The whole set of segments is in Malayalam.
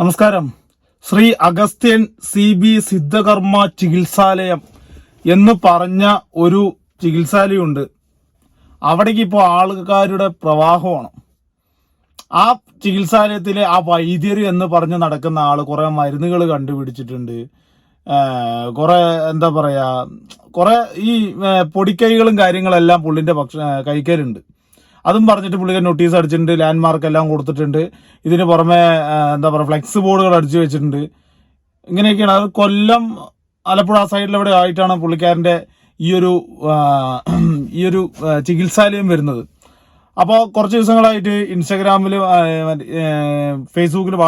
നമസ്കാരം. ശ്രീ അഗസ്ത്യൻ സി ബി സിദ്ധകർമ്മ ചികിത്സാലയം എന്ന് പറഞ്ഞ ഒരു ചികിത്സാലയമുണ്ട് അവിടേക്ക് ഇപ്പോൾ ആൾക്കാരുടെ പ്രവാഹമാണ്. ആ ചികിത്സാലയത്തിലെ ആ വൈദ്യർ എന്ന് പറഞ്ഞ് നടക്കുന്ന ആൾ കുറെ മരുന്നുകൾ കണ്ടുപിടിച്ചിട്ടുണ്ട്. കുറേ എന്താ പറയുക കുറെ ഈ പൊടിക്കൈകളും കാര്യങ്ങളെല്ലാം പുള്ളിന്റെ ഭക്ഷ കൈക്കലുണ്ട് അതും പറഞ്ഞിട്ട് പുള്ളിക്ക് നോട്ടീസ് അടിച്ചിട്ടുണ്ട് ലാൻഡ് മാർക്ക് എല്ലാം കൊടുത്തിട്ടുണ്ട്. ഇതിന് പുറമെ എന്താ പറയുക ഫ്ലെക്സ് ബോർഡുകൾ അടിച്ചു വെച്ചിട്ടുണ്ട്. ഇങ്ങനെയൊക്കെയാണ്. അത് കൊല്ലം ആലപ്പുഴ ഇവിടെ ആയിട്ടാണ് പുള്ളിക്കാരന്റെ ഈ ഒരു ഈ ഒരു ചികിത്സാലയം വരുന്നത്. അപ്പോൾ കുറച്ച് ദിവസങ്ങളായിട്ട് ഇൻസ്റ്റാഗ്രാമിലും ഫേസ്ബുക്കിലും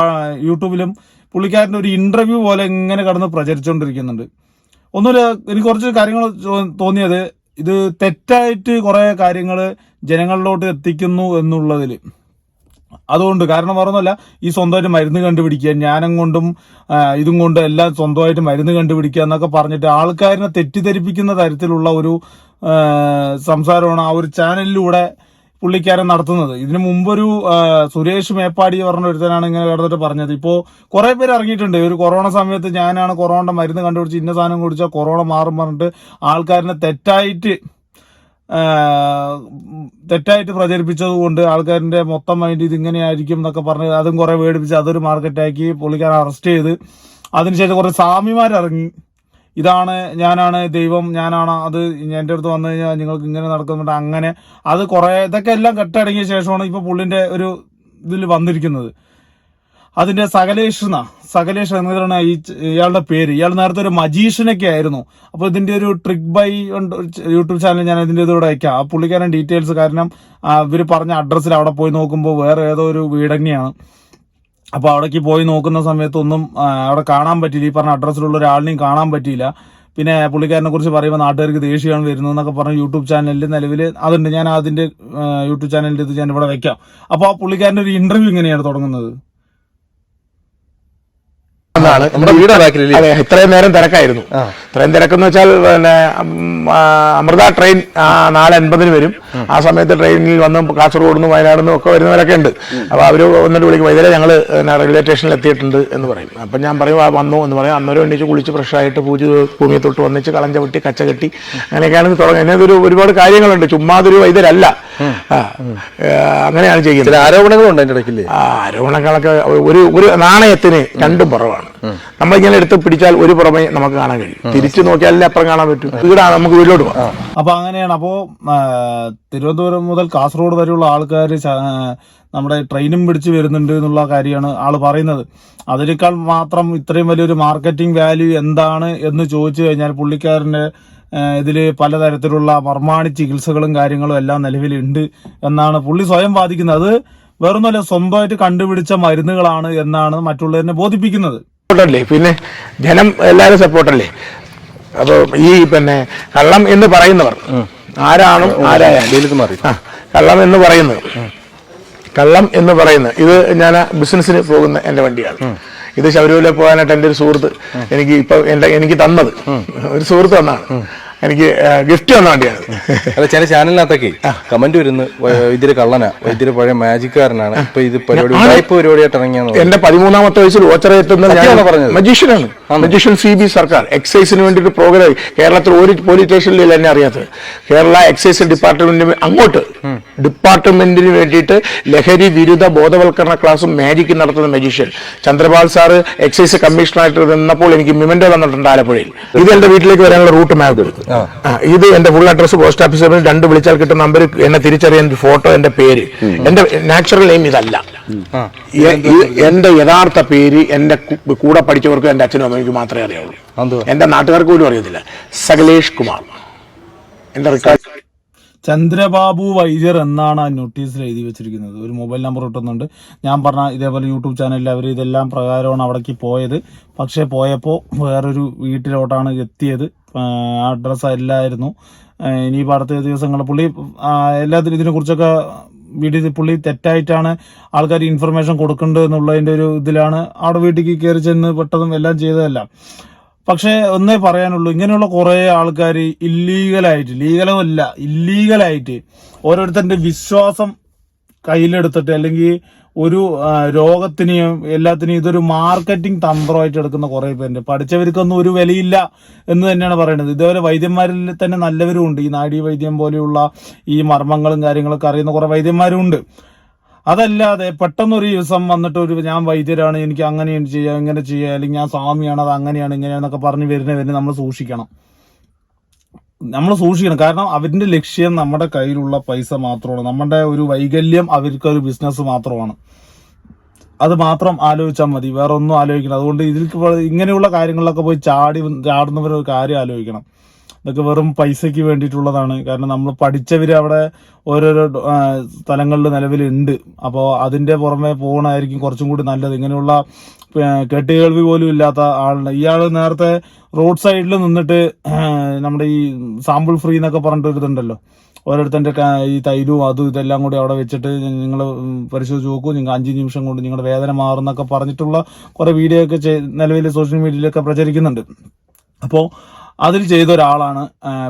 യൂട്യൂബിലും പുള്ളിക്കാരന്റെ ഒരു ഇന്റർവ്യൂ പോലെ ഇങ്ങനെ കടന്ന് പ്രചരിച്ചുകൊണ്ടിരിക്കുന്നുണ്ട് ഒന്നുമില്ല എനിക്ക് കുറച്ച് കാര്യങ്ങൾ തോന്നിയത് ഇത് തെറ്റായിട്ട് കുറെ കാര്യങ്ങൾ ജനങ്ങളിലോട്ട് എത്തിക്കുന്നു എന്നുള്ളതിൽ അതുകൊണ്ട് കാരണം പറഞ്ഞല്ല ഈ സ്വന്തമായിട്ട് മരുന്ന് കണ്ടുപിടിക്കുക ജ്ഞാനം കൊണ്ടും ഇതും കൊണ്ടും എല്ലാം സ്വന്തമായിട്ട് മരുന്ന് കണ്ടുപിടിക്കുക എന്നൊക്കെ പറഞ്ഞിട്ട് ആൾക്കാരിനെ തെറ്റിദ്ധരിപ്പിക്കുന്ന തരത്തിലുള്ള ഒരു സംസാരമാണ് ആ ഒരു ചാനലിലൂടെ പുള്ളിക്കാരൻ നടത്തുന്നത്. ഇതിനു മുമ്പൊരു സുരേഷ് മേപ്പാടി പറഞ്ഞ ഒരുത്തനാണ് ഇങ്ങനെ കിടന്നിട്ട് പറഞ്ഞത്. ഇപ്പോ കുറെ പേര് ഇറങ്ങിയിട്ടുണ്ട്. ഒരു കൊറോണ സമയത്ത് ഞാനാണ് കൊറോണ മരുന്ന് കണ്ടുപിടിച്ച് ഇന്ന സാധനം കുടിച്ചാൽ കൊറോണ മാറും പറഞ്ഞിട്ട് ആൾക്കാരിനെ തെറ്റായിട്ട് തെറ്റായിട്ട് പ്രചരിപ്പിച്ചത് കൊണ്ട് ആൾക്കാരിന്റെ മൊത്തം മൈൻഡ് ഇത് ഇങ്ങനെയായിരിക്കും എന്നൊക്കെ പറഞ്ഞ് അതും കുറെ പേടിപ്പിച്ച് അതൊരു മാർക്കറ്റാക്കി പുള്ളിക്കാരൻ അറസ്റ്റ് ചെയ്ത്. അതിനുശേഷം കുറെ സ്വാമിമാർ ഇറങ്ങി ഇതാണ് ഞാനാണ് ദൈവം ഞാനാണ് അത് എന്റെ അടുത്ത് വന്നു കഴിഞ്ഞാൽ നിങ്ങൾക്ക് ഇങ്ങനെ നടക്കുന്നുണ്ട് അങ്ങനെ. അത് കുറെ ഇതൊക്കെ എല്ലാം കെട്ടടങ്ങിയ ശേഷമാണ് ഇപ്പൊ പുള്ളിന്റെ ഒരു ഇതിൽ വന്നിരിക്കുന്നത്. അതിന്റെ സകലേഷ് എന്നാ സകലേഷ് എന്നതാണ് ഈ ഇയാളുടെ പേര്. ഇയാൾ നേരത്തെ ഒരു മജീഷ്യനൊക്കെ ആയിരുന്നു. അപ്പോൾ ഇതിന്റെ ഒരു ട്രിക് ബൈ ഉണ്ട് യൂട്യൂബ് ചാനൽ ഞാൻ ഇതിന്റെ ഇതോടെ അയക്കാം. ആ പുള്ളിക്കാരൻ ഡീറ്റെയിൽസ് കാരണം ഇവർ പറഞ്ഞ അഡ്രസ്സിൽ അവിടെ പോയി നോക്കുമ്പോൾ വേറെ ഏതോ ഒരു വീടന്നെയാണ് അപ്പൊ അവിടേക്ക് പോയി നോക്കുന്ന സമയത്തൊന്നും അവിടെ കാണാൻ പറ്റിയില്ല. ഈ പറഞ്ഞ അഡ്രസ്സിലുള്ള ഒരാളിനെയും കാണാൻ പറ്റിയില്ല. പിന്നെ പുള്ളിക്കാരനെ കുറിച്ച് പറയുമ്പോൾ നാട്ടുകാർക്ക് ദേഷ്യമാണ് വരുന്നത് എന്നൊക്കെ പറഞ്ഞ യൂട്യൂബ് ചാനലിൽ നിലവിൽ അതുണ്ട്. ഞാൻ അതിന്റെ യൂട്യൂബ് ചാനലിന്റെ ഇത് ഞാൻ ഇവിടെ വെക്കാം. അപ്പോൾ ആ പുള്ളിക്കാരന്റെ ഒരു ഇന്റർവ്യൂ ഇങ്ങനെയാണ് തുടങ്ങുന്നത്. എന്നാണ് നമ്മുടെ വീട് അതെ ഇത്രയും നേരം തിരക്കായിരുന്നു. ഇത്രയും തിരക്കെന്ന് വെച്ചാൽ പിന്നെ അമൃത ട്രെയിൻ നാല് അൻപതിന് വരും. ആ സമയത്ത് ട്രെയിനിൽ വന്ന് കാസർഗോഡ് നിന്ന് വയനാട് നിന്നും ഒക്കെ വരുന്നവരൊക്കെ ഉണ്ട്. അപ്പോൾ അവർ വന്നിട്ട് വിളിക്കും വൈകുന്നേരം ഞങ്ങൾ റെയിൽവേ സ്റ്റേഷനിൽ എത്തിയിട്ടുണ്ട് എന്ന് പറയും. അപ്പം ഞാൻ പറയും വന്നു എന്ന് പറയും. അന്നേരം എണീച്ച് കുളിച്ച് ഫ്രഷ് ആയിട്ട് പൂജ ഭൂമി തൊട്ട് വന്നിച്ച് കളഞ്ച വെട്ടി കച്ച കെട്ടി അങ്ങനെയൊക്കെയാണ് തുടങ്ങുന്നത് അതിനകത്തൊരു ഒരുപാട് കാര്യങ്ങളുണ്ട്. ചുമ്മാതൊരു വൈദ്യരല്ല. അങ്ങനെയാണ് ചെയ്യുന്നത്. ആരോപണങ്ങളുണ്ട് അതിന്റെ ഇടയ്ക്കില്ലേ? ആ, ആരോപണങ്ങളൊക്കെ ഒരു ഒരു നാണയത്തിന് രണ്ടും പുറവാണ് നമ്മളിങ്ങനെ എടുത്ത് പിടിച്ചാൽ ഒരു പുറമേ നമുക്ക് കാണാൻ കഴിയും. തിരിച്ചു നോക്കിയാലേ അപ്പുറം കാണാൻ പറ്റും. വീടാണ് നമുക്ക് വീട്ടിലോട്ട് പോകാം. അപ്പൊ അങ്ങനെയാണ്. അപ്പോ ആ, തിരുവനന്തപുരം മുതൽ കാസർഗോഡ് വരെയുള്ള ആൾക്കാർ നമ്മുടെ ട്രെയിനും പിടിച്ച് വരുന്നുണ്ട് എന്നുള്ള കാര്യമാണ് ആൾ പറയുന്നത്. അതിനേക്കാൾ മാത്രം ഇത്രയും വലിയൊരു മാർക്കറ്റിംഗ് വാല്യൂ എന്താണ് എന്ന് ചോദിച്ചു കഴിഞ്ഞാൽ പുള്ളിക്കാരന്റെ ആ, ഇതിൽ പലതരത്തിലുള്ള മർമാണി ചികിത്സകളും കാര്യങ്ങളും എല്ലാം നിലവിലുണ്ട് എന്നാണ് പുള്ളി സ്വയം വാദിക്കുന്നത്. അത് വേറൊന്നുമല്ല സ്വന്തമായിട്ട് കണ്ടുപിടിച്ച മരുന്നുകളാണ് എന്നാണ് മറ്റുള്ളവരെ ബോധിപ്പിക്കുന്നത്. സപ്പോർട്ടല്ലേ? പിന്നെ ജനം എല്ലാവരും സപ്പോർട്ടല്ലേ? അപ്പോൾ ഈ പിന്നെ കള്ളം എന്ന് പറയുന്നവർ ആരാണ് ആരായ കള്ളം എന്ന് പറയുന്നത്. കള്ളം എന്ന് പറയുന്നത്. ഇത് ഞാൻ ബിസിനസ്സിന് പോകുന്ന എന്റെ വണ്ടിയാണ്. ഇത് ശബരിമല പോകാനായിട്ട് എന്റെ ഒരു സുഹൃത്ത് എനിക്ക് ഇപ്പൊ എന്റെ എനിക്ക് തന്നത്. ഒരു സുഹൃത്ത് തന്നാണ്. എനിക്ക് ഗിഫ്റ്റ് തന്ന വണ്ടിയാണ് അല്ല ചില ചാനലിനകത്തൊക്കെ കമന്റ് വരുന്നു വൈദ്യര് കള്ളനാ വൈദ്യര് പഴയ മാജിക്കാരനാണ് ഇപ്പൊ ഇത് പരിപാടി ഉടായ്പ പരിപാടിയായിട്ട് ഇറങ്ങിയാന്ന് എന്റെ പതിമൂന്നാമത്തെ വയസ്സിൽ ഓച്ചറ എത്തുന്ന പറഞ്ഞത്? മജീഷ്യനാണ് മജീഷ്യൻ സി ബി സർക്കാർ. എക്സൈസിന് വേണ്ടി ഒരു പ്രോഗ്രാം കേരളത്തിൽ ഒരു പോലീസ് സ്റ്റേഷനിൽ എന്നെ അറിയാത്തത്. കേരള എക്സൈസ് ഡിപ്പാർട്ട്മെന്റിന് അങ്ങോട്ട്. ഡിപ്പാർട്ട്മെന്റിന് വേണ്ടിയിട്ട് ലഹരി വിരുദ്ധ ബോധവൽക്കരണ ക്ലാസ്സും മാജിക്കും നടത്തുന്ന മജീഷ്യൻ ചന്ദ്രപാൽ സാറ് എക്സൈസ് കമ്മീഷണറായിട്ട് നിന്നപ്പോൾ എനിക്ക് മിമന്റോ തന്നിട്ടുണ്ട് ആലപ്പുഴയിൽ. ഇത് എന്റെ വീട്ടിലേക്ക് വരാനുള്ള റൂട്ട് മാപ്പ് ആ, ഇത് എന്റെ ഫുൾ അഡ്രസ് പോസ്റ്റ് ഓഫീസിൽ രണ്ട് വിളിച്ചാൽ കിട്ടുന്ന നമ്പർ എന്നെ തിരിച്ചറിയാൻ ഫോട്ടോ എന്റെ പേര്. എന്റെ നാച്ചുറൽ നെയിം ഇതല്ല. എന്റെ യഥാർത്ഥ പേര് എന്റെ കൂടെ പഠിച്ചവർക്കും എന്റെ അച്ഛനും അമ്മയ്ക്കും മാത്രമേ അറിയാവുള്ളൂ? എന്റെ നാട്ടുകാർക്ക് പോലും അറിയത്തില്ല. സകലേഷ് കുമാർ. എന്റെ റെക്കോർഡ് ചന്ദ്രബാബു വൈദ്യർ എന്നാണ് ആ നോട്ടീസിൽ എഴുതി വെച്ചിരിക്കുന്നത്. ഒരു മൊബൈൽ നമ്പർ കിട്ടുന്നുണ്ട്. ഞാൻ പറഞ്ഞ ഇതേപോലെ യൂട്യൂബ് ചാനലിൽ അവർ ഇതെല്ലാം പ്രകാരമാണ് അവിടേക്ക് പോയത്. പക്ഷേ പോയപ്പോൾ വേറൊരു വീട്ടിലോട്ടാണ് എത്തിയത്. അഡ്രസ്സ് അല്ലായിരുന്നു ഇനി ഇനിയിപ്പോൾ അടുത്ത ദിവസങ്ങൾ പുള്ളി എല്ലാത്തിനും ഇതിനെക്കുറിച്ചൊക്കെ വീട്ടിൽ പുള്ളി തെറ്റായിട്ടാണ് ആൾക്കാർ ഇൻഫർമേഷൻ കൊടുക്കേണ്ടത് എന്നുള്ളതിന്റെ ഒരു ഇതിലാണ് അവിടെ വീട്ടിലേക്ക് കയറി ചെന്ന് പെട്ടതും എല്ലാം ചെയ്തതല്ല. പക്ഷേ ഒന്നേ പറയാനുള്ളൂ ഇങ്ങനെയുള്ള കുറേ ആൾക്കാർ ഇല്ലീഗലായിട്ട് ലീഗലല്ല ഇല്ലീഗലായിട്ട് ഓരോരുത്തരുടെ വിശ്വാസം കയ്യിലെടുത്തിട്ട് അല്ലെങ്കിൽ ഒരു രോഗത്തിനെയും എല്ലാത്തിനെയും ഇതൊരു മാർക്കറ്റിംഗ് തന്ത്രമായിട്ട് എടുക്കുന്ന കുറെ പേരുണ്ട്. പഠിച്ചവർക്കൊന്നും ഒരു വിലയില്ല എന്ന് തന്നെയാണ് പറയുന്നത് ഇതേപോലെ വൈദ്യന്മാരിൽ തന്നെ നല്ലവരും ഉണ്ട്. ഈ നാഡീ വൈദ്യം പോലെയുള്ള ഈ മർമ്മങ്ങളും കാര്യങ്ങളൊക്കെ അറിയുന്ന കുറെ വൈദ്യന്മാരും ഉണ്ട് അതല്ലാതെ പെട്ടെന്നൊരു ദിവസം വന്നിട്ട് ഒരു ഞാൻ വൈദ്യരാണ്. എനിക്ക് അങ്ങനെ ചെയ്യാം ഇങ്ങനെ ചെയ്യാം. അല്ലെങ്കിൽ ഞാൻ സ്വാമിയാണ്. അത് അങ്ങനെയാണ് ഇങ്ങനെയാണെന്നൊക്കെ പറഞ്ഞ് വരുന്നവരെ നമ്മൾ സൂക്ഷിക്കണം. നമ്മൾ സൂക്ഷിക്കണം. കാരണം അവരുടെ ലക്ഷ്യം നമ്മുടെ കയ്യിലുള്ള പൈസ മാത്രമാണ്. നമ്മുടെ ഒരു വൈകല്യം അവർക്ക് ഒരു ബിസിനസ് മാത്രമാണ്. അത് മാത്രം ആലോചിച്ചാൽ മതി. വേറെ ഒന്നും ആലോചിക്കണം അതുകൊണ്ട് ഇതിൽ ഇങ്ങനെയുള്ള കാര്യങ്ങളിലൊക്കെ പോയി ചാടി ചാടുന്നവരൊരു കാര്യം ആലോചിക്കണം. ഇതൊക്കെ വെറും പൈസയ്ക്ക് വേണ്ടിയിട്ടുള്ളതാണ്. കാരണം നമ്മൾ പഠിച്ചവർ അവിടെ ഓരോരോ സ്ഥലങ്ങളിൽ നിലവിലുണ്ട്. അപ്പോൾ അതിന്റെ പുറമെ പോകണമായിരിക്കും കുറച്ചും കൂടി നല്ലത്. ഇങ്ങനെയുള്ള കെട്ടുകേൾവി പോലും ഇല്ലാത്ത ആളുണ്ട്. ഇയാൾ നേരത്തെ റോഡ് സൈഡിൽ നിന്നിട്ട് നമ്മുടെ ഈ സാമ്പിൾ ഫ്രീ എന്നൊക്കെ പറഞ്ഞിട്ടുണ്ടല്ലോ ക- ഈ തൈലും അതും ഇതെല്ലാം കൂടി അവിടെ വെച്ചിട്ട് നിങ്ങൾ പരിശോധിച്ച് നോക്കൂ. നിങ്ങൾ അഞ്ച് നിമിഷം കൊണ്ട് നിങ്ങളുടെ വേദന മാറുന്നൊക്കെ പറഞ്ഞിട്ടുള്ള കുറേ വീഡിയോ ഒക്കെ നിലവിൽ സോഷ്യൽ മീഡിയയിലൊക്കെ പ്രചരിക്കുന്നുണ്ട്. അപ്പോൾ അതിൽ ചെയ്ത ഒരാളാണ്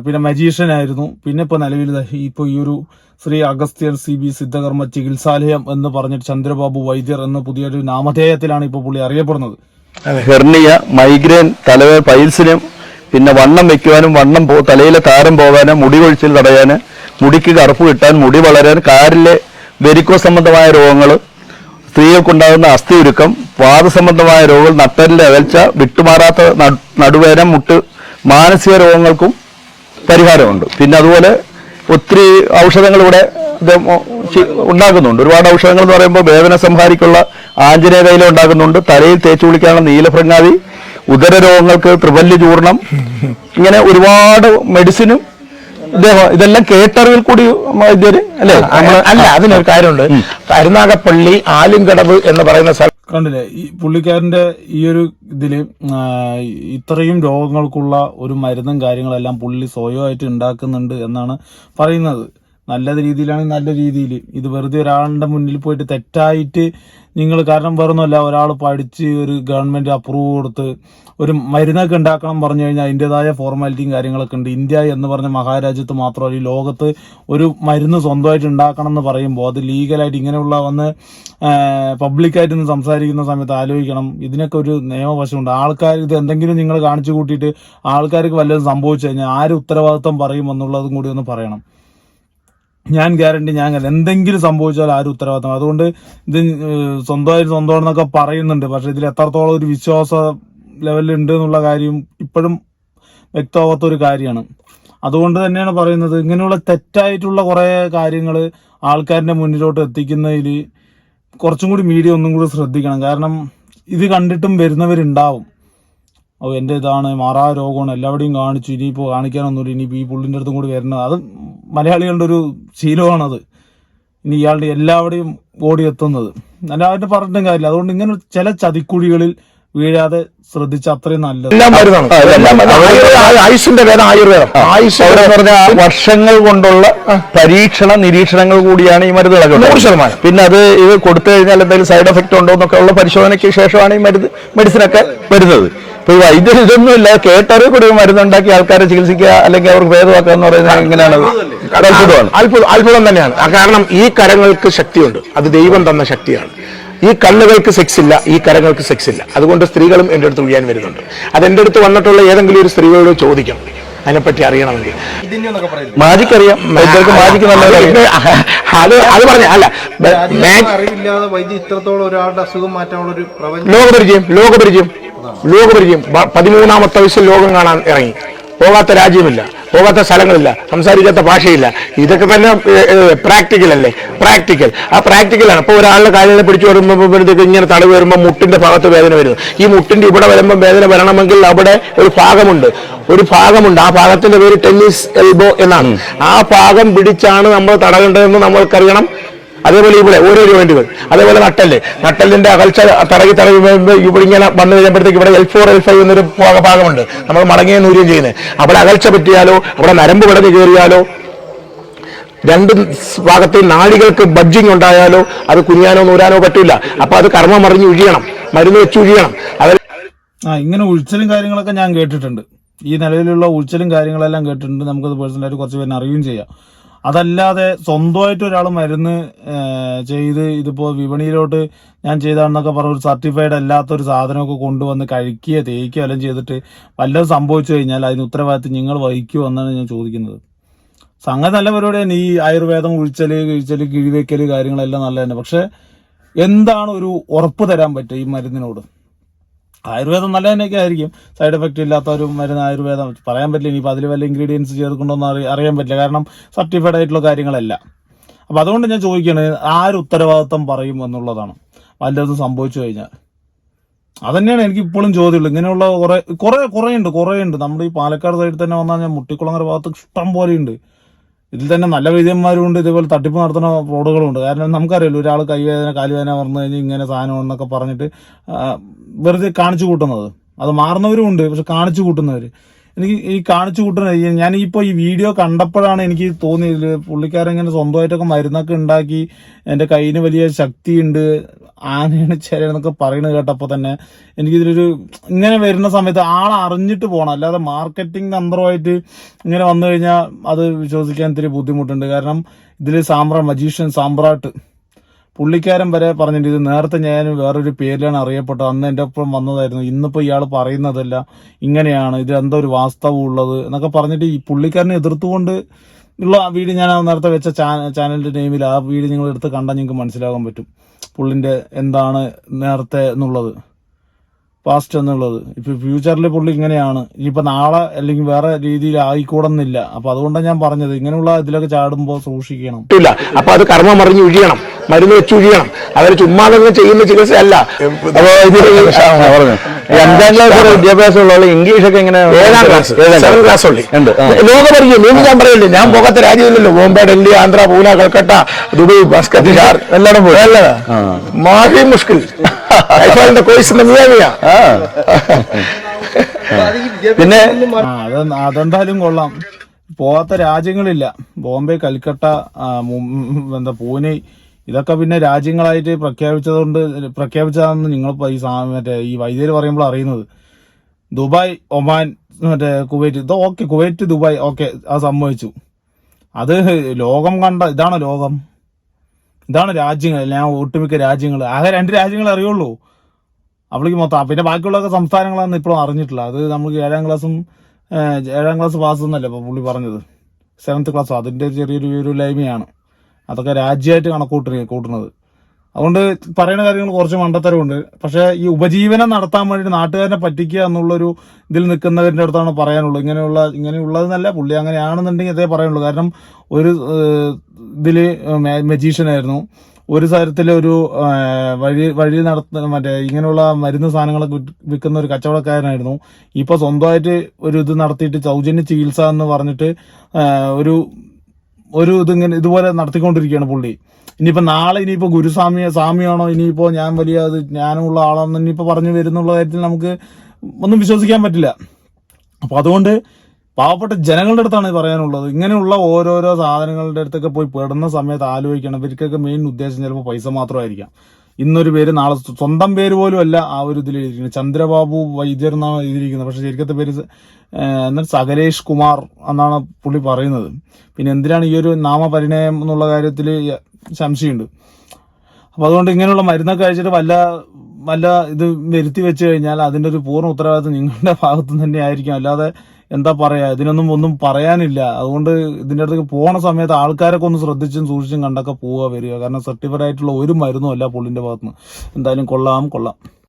പിന്നെ മജീഷ്യൻ ആയിരുന്നു പിന്നെ ഇപ്പൊ നിലവിൽ ഇപ്പോൾ ഇപ്പൊ ഈ ഒരു ശ്രീ അഗസ്ത്യർ സി ബി സിദ്ധകർമ്മ ചികിത്സാലയം എന്ന് പറഞ്ഞിട്ട് ചന്ദ്രബാബു വൈദ്യർ എന്ന പുതിയൊരു നാമധേയത്തിലാണ് ഇപ്പോൾ പുള്ളി അറിയപ്പെടുന്നത്. ഹെർണിയ മൈഗ്രെയിൻ തലവേ പൈൽസിനും പിന്നെ വണ്ണം വെക്കുവാനും വണ്ണം പോ തലയിലെ താരം പോകാനും മുടി കൊഴിച്ചിൽ തടയാന് മുടിക്ക് കറുപ്പ് കിട്ടാൻ മുടി വളരാൻ കാറിലെ വെരിക്കോ സംബന്ധമായ രോഗങ്ങൾ സ്ത്രീകൾക്കുണ്ടാകുന്ന അസ്ഥി ഉരുക്കം വാദസംബന്ധമായ രോഗങ്ങൾ നട്ടലിന്റെ അകൽച്ച വിട്ടുമാറാത്ത നടു- നടുവേദന മുട്ട് മാനസിക രോഗങ്ങൾക്കും പരിഹാരമുണ്ട്. പിന്നെ അതുപോലെ ഒത്തിരി ഔഷധങ്ങൾ ഇവിടെ ഉണ്ടാക്കുന്നുണ്ട്. ഒരുപാട് ഔഷധങ്ങൾ എന്ന് പറയുമ്പോൾ വേദന സംഹാരിക്കുള്ള ആഞ്ജനേയ തൈലം ഉണ്ടാക്കുന്നുണ്ട്. തലയിൽ തേച്ചു കുളിക്കാനുള്ള നീലഭൃങ്ങാതി ഉദര രോഗങ്ങൾക്ക് ത്രിവല്യ ചൂർണം ഇങ്ങനെ ഒരുപാട് മെഡിസിനും ഇദ്ദേഹം ഇതെല്ലാം കേട്ടറിവിൽ കൂടി വൈദ്യര് അല്ലേ? അല്ല അതിനൊരു കാര്യമുണ്ട്. കരുനാഗപ്പള്ളി ആലുംകടവ് എന്ന് പറയുന്ന സ്ഥലം കണ്ടില്ലേ? ഈ പുള്ളിക്കാരന്റെ ഈ ഒരു ഇതിൽ ഇത്രയും രോഗങ്ങൾക്കുള്ള ഒരു മരുന്നും കാര്യങ്ങളെല്ലാം പുള്ളി സ്വയമായിട്ട് ഉണ്ടാക്കുന്നുണ്ട് എന്നാണ് പറയുന്നത്. നല്ല രീതിയിലാണെങ്കിൽ നല്ല രീതിയിൽ. ഇത് വെറുതെ ഒരാളുടെ മുന്നിൽ പോയിട്ട് തെറ്റായിട്ട് നിങ്ങൾ കാരണം വേറൊന്നുമല്ല ഒരാൾ പഠിച്ച് ഒരു ഗവൺമെന്റ് അപ്രൂവ് കൊടുത്ത് ഒരു മരുന്നൊക്കെ ഉണ്ടാക്കണം പറഞ്ഞു കഴിഞ്ഞാൽ അതിന്റെതായ ഫോർമാലിറ്റിയും കാര്യങ്ങളൊക്കെ ഉണ്ട്. ഇന്ത്യ എന്ന് പറഞ്ഞ മഹാരാജ്യത്ത് മാത്രമല്ല ഈ ലോകത്ത് ഒരു മരുന്ന് സ്വന്തമായിട്ട് ഉണ്ടാക്കണം എന്ന് പറയുമ്പോൾ അത് ലീഗലായിട്ട് ഇങ്ങനെയുള്ള വന്ന് പബ്ലിക്കായിട്ട് നിന്ന് സംസാരിക്കുന്ന സമയത്ത് ആലോചിക്കണം. ഇതിനൊക്കെ ഒരു നിയമവശമുണ്ട്. ആൾക്കാർ ഇത് എന്തെങ്കിലും നിങ്ങൾ കാണിച്ചു കൂട്ടിയിട്ട് ആൾക്കാർക്ക് വല്ലതും സംഭവിച്ചു കഴിഞ്ഞാൽ ആര് ഉത്തരവാദിത്വം പറയും എന്നുള്ളതും കൂടി ഒന്ന് പറയണം. ഞാൻ ഗ്യാരണ്ടി ഞാൻ എന്തെങ്കിലും സംഭവിച്ചാൽ ആരും ഉത്തരവാദിത്തം. അതുകൊണ്ട് ഇത് സ്വന്തമായിട്ട് സ്വന്തമാണെന്നൊക്കെ പറയുന്നുണ്ട്. പക്ഷെ ഇതിൽ എത്രത്തോളം ഒരു വിശ്വാസ ലെവലിൽ ഉണ്ട് എന്നുള്ള കാര്യം ഇപ്പോഴും വ്യക്തമാവാത്ത ഒരു കാര്യമാണ്. അതുകൊണ്ട് തന്നെയാണ് പറയുന്നത് ഇങ്ങനെയുള്ള തെറ്റായിട്ടുള്ള കുറേ കാര്യങ്ങൾ ആൾക്കാരുടെ മുന്നിലോട്ട് എത്തിക്കുന്നതിൽ കുറച്ചും കൂടി മീഡിയ ഒന്നും കൂടി ശ്രദ്ധിക്കണം. കാരണം ഇത് കണ്ടിട്ടും വരുന്നവരുണ്ടാവും. ഓ എന്റെ ഇതാണ് മാറാ രോഗമാണ് എല്ലാവിടെയും കാണിച്ചു ഇനിയിപ്പോൾ കാണിക്കാനൊന്നുമില്ല ഇനിയിപ്പോൾ ഈ പുള്ളിന്റെ അടുത്തും കൂടി വരുന്നത് അത് മലയാളികളുടെ ഒരു ശീലമാണത്. ഇനി ഇയാളുടെ എല്ലാവിടെയും ബോഡി എത്തുന്നത്. എല്ലാവരും പറഞ്ഞിട്ടും കാര്യമില്ല. അതുകൊണ്ട് ഇങ്ങനെ ചില ചതിക്കുഴികളിൽ വീഴാതെ ശ്രദ്ധിച്ച അത്രയും നല്ലത്. ആയുഷിന്റെ വേദം ആയുർവേദം. ആയുഷ് എന്ന് പറഞ്ഞാൽ വർഷങ്ങൾ കൊണ്ടുള്ള പരീക്ഷണ നിരീക്ഷണങ്ങൾ കൂടിയാണ് ഈ മരുന്ന് നൂറ്. ശതമാനം. പിന്നെ അത് ഇത് കൊടുത്തു കഴിഞ്ഞാൽ എന്തെങ്കിലും സൈഡ് എഫക്റ്റ് ഉണ്ടോ എന്നൊക്കെ ഉള്ള പരിശോധനയ്ക്ക് ശേഷമാണ് ഈ മരുന്ന് മെഡിസിനൊക്കെ വരുന്നത്. ഇപ്പൊ ഈ ഇതൊന്നും ഇല്ല. കേട്ടറിവ് കൂടി മരുന്നുണ്ടാക്കി ആൾക്കാരെ ചികിത്സിക്കുക അല്ലെങ്കിൽ അവർക്ക് ഭേദമാക്കുക എന്ന് പറയുന്നത് എങ്ങനെയാണ്? അത്ഭുതമാണ്. അത്ഭുതം അത്ഭുതം തന്നെയാണ്. ആ കാരണം ഈ കരങ്ങൾക്ക് ശക്തിയുണ്ട്. അത് ദൈവം തന്ന ശക്തിയാണ്. ഈ കണ്ണുകൾക്ക് സെക്സ് ഇല്ല ഈ കരങ്ങൾക്ക് സെക്സ് ഇല്ല. അതുകൊണ്ട് സ്ത്രീകളും എന്റെ അടുത്ത് ഒഴിയാൻ വരുന്നുണ്ട്. അത് എന്റെ അടുത്ത് വന്നിട്ടുള്ള ഏതെങ്കിലും ഒരു സ്ത്രീകളോട് ചോദിക്കാം അതിനെപ്പറ്റി അറിയണമെങ്കിൽ. മാജിക് അറിയാം മാജിക് നല്ല അത് അത് പറഞ്ഞ അല്ല ബ- മേ- ഇത്രത്തോളം ഒരാളുടെ അസുഖം മാറ്റാനുള്ള ഒരു പ്രപഞ്ചം ലോകപരിചയം ലോകപരിചയം. ലോകപരിചയം പതിമൂന്നാമത്തെ വയസ്സിൽ ലോകം കാണാൻ ഇറങ്ങി. പോകാത്ത രാജ്യമില്ല പോകാത്ത സ്ഥലങ്ങളില്ല സംസാരിക്കാത്ത ഭാഷയില്ല. ഇതൊക്കെ തന്നെ പ്രാക്ടിക്കൽ അല്ലേ? പ്രാക്ടിക്കൽ ആ പ്രാക്ടിക്കലാണ് ഇപ്പോൾ ഒരാളുടെ കാലിനെ പിടിച്ചു വരുമ്പോഴത്തേക്ക് ഇങ്ങനെ തടവ് വരുമ്പോൾ മുട്ടിന്റെ ഭാഗത്ത് വേദന വരുന്നു ഈ മുട്ടിന്റെ ഇവിടെ വരുമ്പോൾ വേദന വരണമെങ്കിൽ അവിടെ ഒരു ഭാഗമുണ്ട്. ഒരു ഭാഗമുണ്ട്. ആ ഭാഗത്തിന്റെ പേര് ടെന്നീസ് എൽബോ എന്നാണ്. ആ ഭാഗം പിടിച്ചാണ് നമ്മൾ തടകേണ്ടതെന്ന് നമ്മൾക്കറിയണം. അതേപോലെ ഇവിടെ ഓരോ ജോയിന്റുകൾ അതേപോലെ നട്ടൽ നട്ടലിന്റെ അകൽച്ച തടകി തടകി ഇവിടെ ഇങ്ങനെ വന്നു കഴിയുമ്പോഴത്തേക്ക് ഇവിടെ എൽ ഫോർ എൽ ഫൈവ് എന്നൊരു ഭാഗമുണ്ട്. നമ്മൾ മടങ്ങിയ നൂര്യം ചെയ്യുന്നത്. അവിടെ അകൽച്ച പറ്റിയാലോ അവിടെ നരമ്പ് വിടഞ്ഞ് കയറിയാലോ രണ്ട് ഭാഗത്തെ നാടികൾക്ക് ബഡ്ജിങ് ഉണ്ടായാലോ അത് കുനിയാനോ നൂരാനോ പറ്റില്ല. അപ്പൊ അത് കർമ്മം മറിഞ്ഞ് ഒഴിയണം മരുന്ന് വെച്ച് ഒഴിയണം അവർ ആ ഇങ്ങനെ ഉഴിച്ചിലും കാര്യങ്ങളൊക്കെ ഞാൻ കേട്ടിട്ടുണ്ട്. ഈ നിലയിലുള്ള ഉഴിച്ചിലും കാര്യങ്ങളെല്ലാം കേട്ടിട്ടുണ്ട്. നമുക്കത് പേഴ്സണലായിട്ട് കുറച്ച് പേരിന് അറിയുകയും ചെയ്യാം. അതല്ലാതെ സ്വന്തമായിട്ട് ഒരാൾ മരുന്ന് ചെയ്ത് ഇതിപ്പോൾ വിപണിയിലോട്ട് ഞാൻ ചെയ്താണെന്നൊക്കെ പറഞ്ഞ ഒരു സർട്ടിഫൈഡ് അല്ലാത്ത ഒരു സാധനമൊക്കെ കൊണ്ടുവന്ന് കഴിക്കുക തേക്കുക എല്ലാം ചെയ്തിട്ട് വല്ലതും സംഭവിച്ചു കഴിഞ്ഞാൽ അതിന് ഉത്തരവാദിത്വം നിങ്ങൾ വഹിക്കുമോ എന്നാണ് ഞാൻ ചോദിക്കുന്നത്. സംഗതി നല്ല പരിപാടിയാണ് ഈ ആയുർവേദം ഉഴിച്ചൽ കിഴിച്ചൽ കിഴിവെക്കൽ കാര്യങ്ങളെല്ലാം നല്ല തന്നെ. പക്ഷെ എന്താണ് ഒരു ഉറപ്പ് തരാൻ പറ്റുക ഈ മരുന്നിനോട്? ആയുർവേദം നല്ല തന്നെയൊക്കെ ആയിരിക്കും. സൈഡ് എഫക്റ്റ് ഇല്ലാത്ത ഒരു മരുന്ന് ആയുർവേദം പറയാൻ പറ്റില്ല. ഇനിയിപ്പോൾ അതിൽ വല്ല ഇൻഗ്രീഡിയൻസ് ചേർക്കുന്നുണ്ടോ എന്ന് അറിയാൻ പറ്റില്ല. കാരണം സർട്ടിഫൈഡ് ആയിട്ടുള്ള കാര്യങ്ങളല്ല. അപ്പോൾ അതുകൊണ്ട് ഞാൻ ചോദിക്കുകയാണ് ആര് ഉത്തരവാദിത്വം പറയും എന്നുള്ളതാണ്. വല്ലതും സംഭവിച്ചു കഴിഞ്ഞാൽ. തന്നെയാണ് എനിക്ക് ഇപ്പോഴും ചോദ്യമുള്ളൂ ഇങ്ങനെയുള്ള കുറെ കുറെ കുറേ ഉണ്ട് കുറേ ഉണ്ട്. നമ്മുടെ ഈ പാലക്കാട് സൈഡിൽ തന്നെ വന്നാൽ ഞാൻ മുട്ടിക്കുളങ്ങര ഭാഗത്ത് ഇഷ്ടം പോലെ ഉണ്ട്. ഇതിൽ തന്നെ നല്ല വൈദ്യന്മാരും ഉണ്ട് ഇതേപോലെ തട്ടിപ്പ് നടത്തുന്ന റോഡുകളും ഉണ്ട് കാരണം നമുക്കറിയില്ല ഒരാൾ കൈവേദന കാലുവേദന വന്നു കഴിഞ്ഞാൽ ഇങ്ങനെ സാധനം എന്നൊക്കെ പറഞ്ഞിട്ട് വെറുതെ കാണിച്ചു കൂട്ടുന്നത്. അത് മാറുന്നവരും ഉണ്ട് പക്ഷെ കാണിച്ചു കൂട്ടുന്നവർ എനിക്ക് ഈ കാണിച്ചു കൂട്ടുന്ന ഞാൻ ഇപ്പോൾ ഈ വീഡിയോ കണ്ടപ്പോഴാണ് എനിക്ക് തോന്നിയത്. പുള്ളിക്കാരൻ ഇങ്ങനെ സ്വന്തമായിട്ടൊക്കെ മരുന്നൊക്കെ ഉണ്ടാക്കി എന്റെ കയ്യിന് വലിയ ശക്തിയുണ്ട് ആനയാണ് ചേരന്നൊക്കെ പറയുന്നത് കേട്ടപ്പോൾ തന്നെ എനിക്കിതിലൊരു ഇങ്ങനെ വരുന്ന സമയത്ത് ആൾ അറിഞ്ഞിട്ട് പോകണം അല്ലാതെ മാർക്കറ്റിംഗ് തന്ത്രമായിട്ട് ഇങ്ങനെ വന്നു കഴിഞ്ഞാൽ അത് വിശ്വസിക്കാൻ ഇത്തിരി ബുദ്ധിമുട്ടുണ്ട്. കാരണം ഇതിൽ സാമ്പ്ര മജീഷ്യൻ സാമ്പ്രാട്ട് പുള്ളിക്കാരൻ വരെ പറഞ്ഞിട്ട് ഇത് നേരത്തെ ഞാൻ വേറൊരു പേരിലാണ് അറിയപ്പെട്ടത്. അന്ന് എന്റെ ഒപ്പം വന്നതായിരുന്നു. ഇന്നിപ്പോൾ ഇയാൾ പറയുന്നതല്ല. ഇങ്ങനെയാണ്. ഇത് എന്തോ ഒരു വാസ്തവം ഉള്ളത്. എന്നൊക്കെ പറഞ്ഞിട്ട് ഈ പുള്ളിക്കാരനെ എതിർത്തുകൊണ്ട് ഉള്ള ആ വീഡിയോ ഞാൻ നേരത്തെ വെച്ച ചാനലിന്റെ നെയിമിൽ ആ വീഡിയോ നിങ്ങൾ എടുത്ത് കണ്ടാൽ നിങ്ങൾക്ക് മനസ്സിലാകാൻ പറ്റും. പുള്ളിന്റെ എന്താണ് നേരത്തെ എന്നുള്ളത്. പാസ്റ്റ് എന്നുള്ളത് ഇപ്പൊ ഫ്യൂച്ചറിൽ പുള്ളി ഇങ്ങനെയാണ് ഇനിയിപ്പോ നാളെ അല്ലെങ്കിൽ വേറെ രീതിയിൽ ആയിക്കൂടുന്നില്ല അപ്പൊ അതുകൊണ്ടാണ് ഞാൻ പറഞ്ഞത് ഇങ്ങനെയുള്ള ഇതിലൊക്കെ ചാടുമ്പോൾ സൂക്ഷിക്കണം ഇല്ല അപ്പൊ അത് കർമ്മം മറിഞ്ഞ് ഒഴിയണം മരുന്ന് വെച്ച് ഒഴിയണം അവർ ചുമ്മാതെ ചെയ്യുന്ന ചികിത്സയല്ല അഞ്ചാം ക്ലാസ് വരെ വിദ്യാഭ്യാസം ഉള്ള ഇംഗ്ലീഷ് ഒക്കെ എങ്ങനെ ഏഴാം ക്ലാസ്. ഏഴാം സെവൻ ക്ലാസ്. ഉള്ളി ഉണ്ട്. ആ. ലോകപരിചയം നീ ഞാൻ പറയല്ലേ ഞാൻ പോകാത്ത രാജ്യമില്ലല്ലോ. ബോംബെ ഡൽഹി ആന്ധ്ര പൂന കൽക്കട്ട ദുബൈ മസ്കത്ത് ഷാർ. എല്ലായിടം പോയി. മാഹി മുഷ്കിൽ. കോഴ്സിന്റെ മിയാമിയാ. പിന്നെ? അതെന്തായാലും കൊള്ളാം. പോവാത്ത രാജ്യങ്ങളില്ല. ബോംബെ കൽക്കട്ട എന്താ പൂനെ ഇതൊക്കെ പിന്നെ രാജ്യങ്ങളായിട്ട് പ്രഖ്യാപിച്ചതുകൊണ്ട് പ്രഖ്യാപിച്ചതാണെന്ന് നിങ്ങൾ ഈ മറ്റേ ഈ വൈദ്യർ പറയുമ്പോൾ അറിയുന്നത്. ദുബായ് ഒമാൻ മറ്റേ കുവൈറ്റ് ഇത് ഓക്കെ കുവൈറ്റ് ദുബായ് ഓക്കെ അത് സംഭവിച്ചു അത് ലോകം കണ്ട ഇതാണ് ലോകം. ഇതാണ് രാജ്യങ്ങൾ ഞാൻ ഒട്ടുമിക്ക രാജ്യങ്ങൾ ആകെ രണ്ട് രാജ്യങ്ങൾ അറിയുള്ളൂ. അവൾക്ക് മൊത്തം പിന്നെ ബാക്കിയുള്ളതൊക്കെ സംസ്ഥാനങ്ങളാണെന്ന് ഇപ്പോഴും അറിഞ്ഞിട്ടില്ല. അത് നമുക്ക് ഏഴാം ക്ലാസ്സും ഏഴാം ക്ലാസ് പാസ് എന്നല്ലേ ഇപ്പോൾ പുള്ളി പറഞ്ഞത്. സെവൻത്ത് ക്ലാസ് അതിന്റെ ചെറിയൊരു ഒരു ലൈമയാണ് അതൊക്കെ രാജ്യമായിട്ട് കണക്കൂട്ടി കൂട്ടുന്നത്. അതുകൊണ്ട് പറയുന്ന കാര്യങ്ങൾ കുറച്ച് മണ്ടത്തരമുണ്ട്. പക്ഷേ ഈ ഉപജീവനം നടത്താൻ വേണ്ടി നാട്ടുകാരനെ പറ്റിക്കുക എന്നുള്ളൊരു ഇതിൽ നിൽക്കുന്നവരുടെ അടുത്താണ് പറയാനുള്ളത് ഇങ്ങനെയുള്ള ഇങ്ങനെയുള്ളതെന്നല്ല പുള്ളി അങ്ങനെയാണെന്നുണ്ടെങ്കിൽ അതേ പറയുള്ളൂ. കാരണം ഒരു ഇതിൽ മെജീഷ്യനായിരുന്നു. ഒരു തരത്തിലെ ഒരു വഴി വഴി നടത്ത മറ്റേ ഇങ്ങനെയുള്ള മരുന്ന് സാധനങ്ങളൊക്കെ വിൽക്കുന്ന ഒരു കച്ചവടക്കാരനായിരുന്നു. ഇപ്പോൾ സ്വന്തമായിട്ട് ഒരു ഇത് നടത്തിയിട്ട് സൗജന്യ ചികിത്സ എന്ന് പറഞ്ഞിട്ട് ഒരു ഒരു ഇതിങ്ങനെ ഇതുപോലെ നടത്തിക്കൊണ്ടിരിക്കുകയാണ് പുള്ളി. ഇനിയിപ്പോൾ നാളെ ഇനിയിപ്പോൾ ഗുരുസ്വാമിയെ സ്വാമിയാണോ ഇനിയിപ്പോൾ ഞാൻ വലിയ അത് ജ്ഞാനമുള്ള ആളാണെന്ന് ഇനിയിപ്പോൾ പറഞ്ഞു വരുന്നുള്ള കാര്യത്തിൽ നമുക്ക് ഒന്നും വിശ്വസിക്കാൻ പറ്റില്ല. അപ്പോൾ അതുകൊണ്ട് പാവപ്പെട്ട ജനങ്ങളുടെ അടുത്താണ് പറയാനുള്ളത്. ഇങ്ങനെയുള്ള ഓരോരോ സാധനങ്ങളുടെ അടുത്തൊക്കെ പോയി പെടുന്ന സമയത്ത് ആലോചിക്കണം. ഇവർക്കൊക്കെ മെയിൻ ഉദ്ദേശം ചിലപ്പോൾ പൈസ മാത്രമായിരിക്കാം. ഇന്നൊരു പേര് നാളെ സ്വന്തം പേര് പോലും അല്ല ആ ഒരു ഇതിൽ എഴുതിയിരിക്കുന്നത് ചന്ദ്രബാബു വൈദ്യർ എന്നാണ് എഴുതിയിരിക്കുന്നത് പക്ഷെ ശരിക്കത്തെ പേര് എന്നാൽ സകലേഷ് കുമാർ എന്നാണ് പുള്ളി പറയുന്നത്. പിന്നെ എന്തിനാണ് ഈ ഒരു നാമപരിണയം എന്നുള്ള കാര്യത്തിൽ സംശയമുണ്ട്. അപ്പൊ അതുകൊണ്ട് ഇങ്ങനെയുള്ള മരുന്നൊക്കെ കഴിച്ചിട്ട് വല്ല വല്ല ഇത് വരുത്തി വെച്ച് കഴിഞ്ഞാൽ അതിന്റെ ഒരു പൂർണ ഉത്തരവാദിത്വം നിങ്ങളുടെ ഭാഗത്തു തന്നെ ആയിരിക്കും. അല്ലാതെ എന്താ പറയാ ഇതിനൊന്നും ഒന്നും പറയാനില്ല. അതുകൊണ്ട് ഇതിന്റെ അടുത്തേക്ക് പോണ സമയത്ത് ആൾക്കാരൊക്കെ ഒന്ന് ശ്രദ്ധിച്ചും സൂക്ഷിച്ചും കണ്ടൊക്കെ പോവുക വരിക. കാരണം സർട്ടിഫൈഡ് ആയിട്ടുള്ള ഒരു മരുന്നും അല്ല പുള്ളിന്റെ ഭാഗത്തുനിന്ന്. എന്തായാലും കൊള്ളാം കൊള്ളാം.